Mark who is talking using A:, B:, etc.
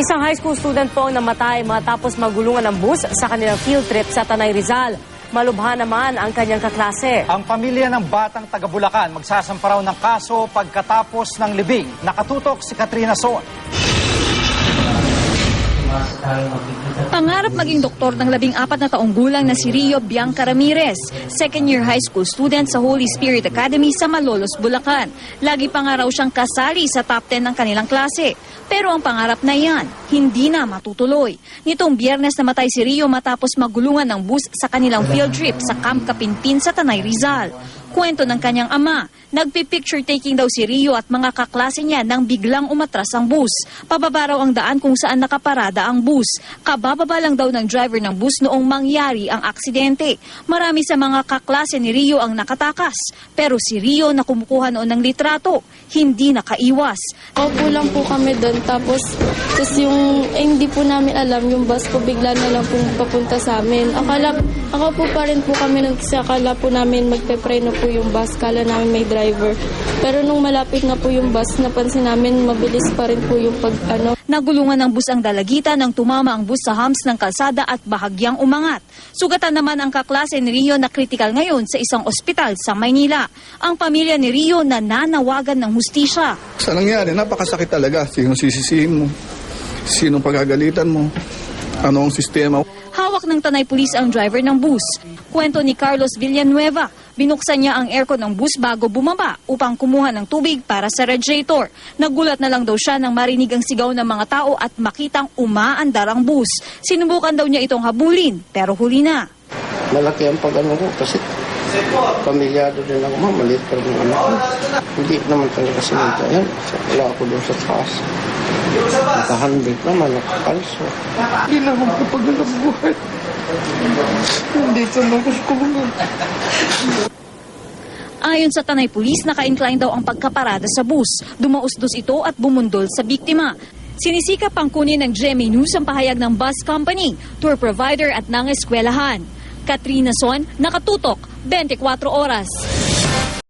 A: Isang high school student po ang namatay matapos magulungan ng bus sa kanilang field trip sa Tanay Rizal. Malubha naman ang kanyang kaklase.
B: Ang pamilya ng batang taga Bulacan magsasampa raw ng kaso pagkatapos ng libing. Nakatutok si Katrina Son.
C: Pangarap maging doktor ng labing apat na taong gulang na si Rio Bianca Ramirez, second year high school student sa Holy Spirit Academy sa Malolos, Bulacan. Lagi pa nga raw siyang kasali sa top 10 ng kanilang klase. Pero ang pangarap na yan, hindi na matutuloy. Nitong biyernes namatay si Rio matapos magulungan ng bus sa kanilang field trip sa Camp Kapinpin sa Tanay Rizal. Kwento ng kanyang ama, nagpi-picture taking daw si Rio at mga kaklase niya nang biglang umatras ang bus. Pababa raw ang daan kung saan nakaparada ang bus. Kabababa lang daw ng driver ng bus noong mangyari ang aksidente. Marami sa mga kaklase ni Rio ang nakatakas. Pero si Rio na kumukuha noon ng litrato, hindi nakaiwas.
D: Opo lang po kami doon. Tapos, tapos yung, eh, hindi po namin alam, yung bus po bigla na lang po papunta sa amin. Akala, ako po pa rin po kami nung kasi akala po namin magpe-preno po yung bus. Kala namin may driver. Pero nung malapit na po yung bus, napansin namin mabilis pa rin po yung pag, ano,
C: Nagulungan ng bus ang dalagita nang tumama ang bus sa humps ng kalsada at bahagyang umangat. Sugatan naman ang kaklase ni Rio na kritikal ngayon sa isang ospital sa Maynila. Ang pamilya ni Rio na nanawagan ng hustisya.
E: Sa nangyari, napakasakit talaga. Sino sisisihin mo? Sino pagagalitan mo? Ano ang sistema?
C: Hawak ng Tanay Police ang driver ng bus. Kwento ni Carlos Villanueva, binuksan niya ang aircon ng bus bago bumaba upang kumuha ng tubig para sa radiator. Nagulat na lang daw siya nang marinig ang sigaw ng mga tao at makitang umaandar ang bus. Sinubukan daw niya itong habulin pero huli na.
F: malaki ang pag-ano ko kasi pamilyado din ako, ma'am, maliit pa rin ko. Hindi naman talaga sinunta yan. Wala ako doon sa taas. Nakahandit naman, nakakalso. Hindi na ako kapagalang buhay. Dito na ako sa.
C: Ayon sa Tanay Police, naka-incline daw ang pagkaparada sa bus. Dumausdos ito at bumundol sa biktima. Sinisikap ang kunin ng GMA News ang pahayag ng bus company, tour provider at ng eskwelahan. Katrina Son, nakatutok, 24 oras.